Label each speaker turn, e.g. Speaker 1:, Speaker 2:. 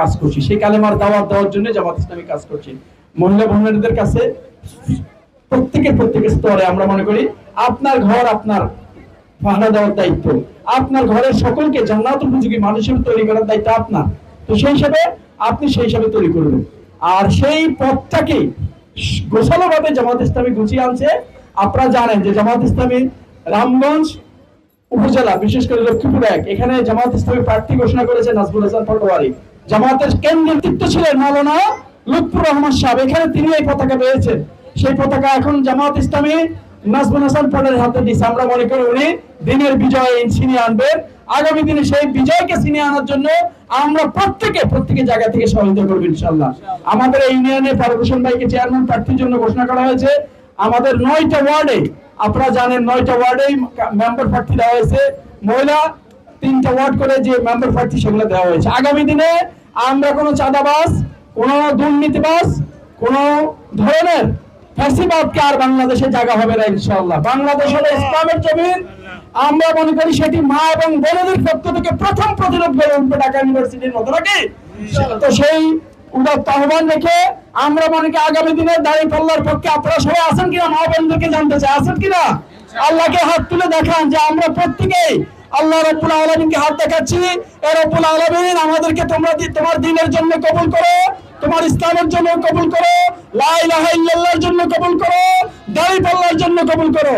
Speaker 1: কাজ করছি। সেই কালেমার দাওয়াত দেওয়ার জন্য জামাত ইসলামী কাজ করছি। মহিলা বোনেদের কাছে প্রত্যেকের প্রত্যেকের স্তরে আমরা মনে করি, আপনার ঘর আপনার পাহারা দেওয়ার দায়িত্ব। আপনার ঘরের সকলকে জান্নাত উপযোগী মানুষ হিসেবে তৈরি করার দায়িত্ব আপনার। তো সেই হিসাবে আপনি সেই হিসাবে তৈরি করবেন আর সেই পথটাকে গোছালো ভাবে জামাত ইসলামী গুছিয়ে আনছে। আপনারা জানেন যে জামাত ইসলামী রামগঞ্জ উপজেলা, বিশেষ করে লক্ষ্মীপুর এক। এখানে জামাত ইসলামী প্রার্থী ঘোষণা করেছে নাজবুল হাসান পটোয়ারি জামাতের কেন্দ্রের নেতৃত্ব ছিলেন মাওলানা লুৎফুর রহমান সাহেব। এখানে তিনি এই পতাকা পেয়েছেন। সেই পতাকা এখন জামাত ইসলামী নাজবুল হাসান পটের হাতে দিচ্ছে আমরা মনে করি উনি দিনের বিজয় ছিনিয়ে আনবেন। আগামী দিনে সেই বিজয়কে ছিনিয়ে আনার জন্য আমরা প্রত্যেকে প্রত্যেকে জায়গা থেকে সহযোগিতা করব ইনশাল্লাহ আমাদের এই ইউনিয়নে ফারুক হোসেন ভাইকে চেয়ারম্যান প্রার্থীর জন্য ঘোষণা করা হয়েছে। আমাদের নয়টা ওয়ার্ডে আপনারা জানেন নয়টা ওয়ার্ডেই মেম্বার প্রার্থী দেওয়া হয়েছে। মহিলা, তিনটা ওয়ার্ড করে যে মেম্বার প্রার্থী সেগুলো দেওয়া হয়েছে। আগামী দিনে আমরা কোনো চাঁদাবাস কোনো দুর্নীতিবাজ, কোনো ধরনের ফ্যাসিবাদকে আর বাংলাদেশে জায়গা হবে না, ইনশাআল্লাহ। বাংলাদেশ হলো ইসলামের জমিন। আমরা মনে করি সেটি মা এবং বোনদের পক্ষ থেকে প্রথম প্রতিরোধ গড়ে উঠবে ঢাকা ইউনিভার্সিটির মতো, নাকি? তো সেই উদাত্ত আহ্বান রেখে আমরা মনে কি আগামী দিনে দাঁড়িয়ে পাল্লার পক্ষে আপনারা সবাই আছেন কিনা মা বন্ধুকে জানতে চাই, আছেন কিনা? আল্লাহকে হাত তুলে দেখান যে আমরা প্রত্যেকেই আল্লাহ রব্বুল আলমিনকে হাত দেখাচ্ছি। এ রব্বুল আলমিন আমাদেরকে তোমরা তোমার দিনের জন্য কবুল করো, তোমার ইসলামের জন্য কবুল করো, লা ইলাহা ইল্লাল্লাহর জন্য কবুল করো দাড়ি পাল্লার জন্য কবুল করো।